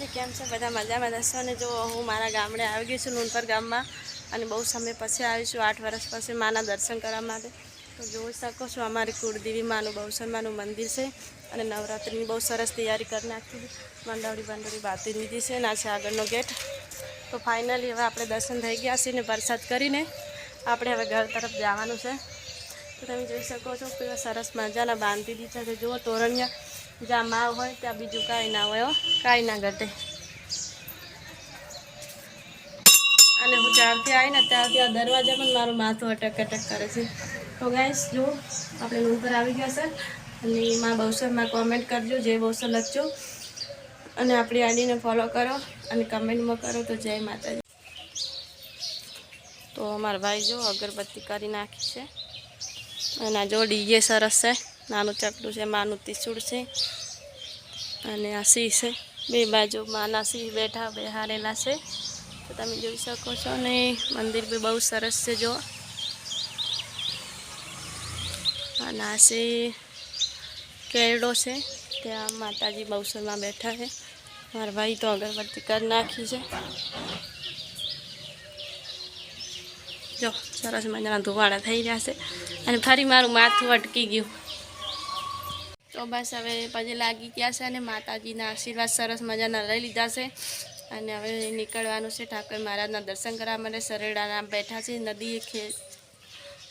માતાજી કેમ છે? બધા મજામાં? દસો અને જો હું મારા ગામડે આવી ગઈ છું લુણપર ગામમાં. અને બહુ સમય પછી આવી છું આઠ વર્ષ પછી માના દર્શન કરવા માટે. તો જોઈ શકો છો, અમારી કુળદેવી માનું બહુસરમાનું મંદિર છે. અને નવરાત્રિની બહુ સરસ તૈયારી કરી નાખી. મંડાવડી બંડોળી બાંધી લીધી છે અને આ છે આગળનો ગેટ. તો ફાઇનલી હવે આપણે દર્શન થઈ ગયા છીએ ને વરસાદ કરીને આપણે હવે ઘર તરફ જવાનું છે. તો તમે જોઈ શકો છો, કેવા સરસ મજાના બાંધી દીધા છે. જુઓ, તોરણિયા જ્યાં માવ હોય ત્યાં બીજું કાંઈ ના હોય કાંઈ ના ઘટે. અને હું જ્યારથી આવીને ત્યારથી આ દરવાજા પણ મારું માથું અટક અટક કરે છે. તો ગાઈશ જો આપણે રૂમ પર આવી ગયા છે અને માં બહુસરમાં કોમેન્ટ કરજો જે બહુસર લખજો. અને આપણી આડીને ફોલો કરો અને કમેન્ટમાં કરો તો જય માતાજી. તો અમારા ભાઈ જો અગરબત્તી કરી નાખી છે. અને જો ડીજે સરસ છે. નાનું ચકડું છે, માનું તીસુડ છે અને આ સિંહ છે. બે બાજુ માના સિંહ બેઠા બેહારેલા છે. તો તમે જોઈ શકો છો ને, મંદિર બી બહુ સરસ છે જો અને આ સિંહ કેરડો છે, ત્યાં માતાજી બહુસરમાં બેઠા છે. મારા ભાઈ તો અગરબત્તી કરી નાખી છે. જો, સરસ મજાના ધુવાડા થઈ રહ્યા છે. અને ફરી મારું માથું અટકી ગયું. તો બસ હવે પછી લાગી ગયા છે અને માતાજીના આશીર્વાદ સરસ મજાના લઈ લીધા છે. અને હવે નીકળવાનું છે ઠાકોર મહારાજના દર્શન કરવા માટે. સરેડાના બેઠા છે નદી ખે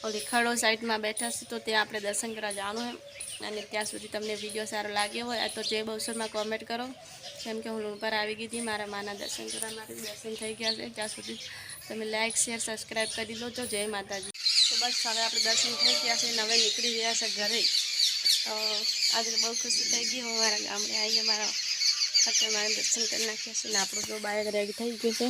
ઓલી ખડો સાઈડમાં બેઠા છે, તો ત્યાં આપણે દર્શન કરવા જવાનું છે અને ત્યાં સુધી તમને વીડિયો સારો લાગ્યો હોય તો જે બવસરમાં કોમેન્ટ કરો. કેમ કે હું લુણપર આવી ગઈ હતી, મારા માના દર્શન કરવા માટે દર્શન થઈ ગયા છે. ત્યાં સુધી તમે લાઇક શેર સબસ્ક્રાઈબ કરી દો છો જય માતાજી. તો બસ હવે આપણે દર્શન થઈ ગયા છે અને હવે નીકળી રહ્યા છે ઘરે. તો આજે બહુ ખુશી થઈ ગઈ હું મારા ગામડે આવીને મારા ખાતે મારા દર્શન કરી નાખ્યા છે ને આપણું જો બાયક રેડી થઈ ગયું છે.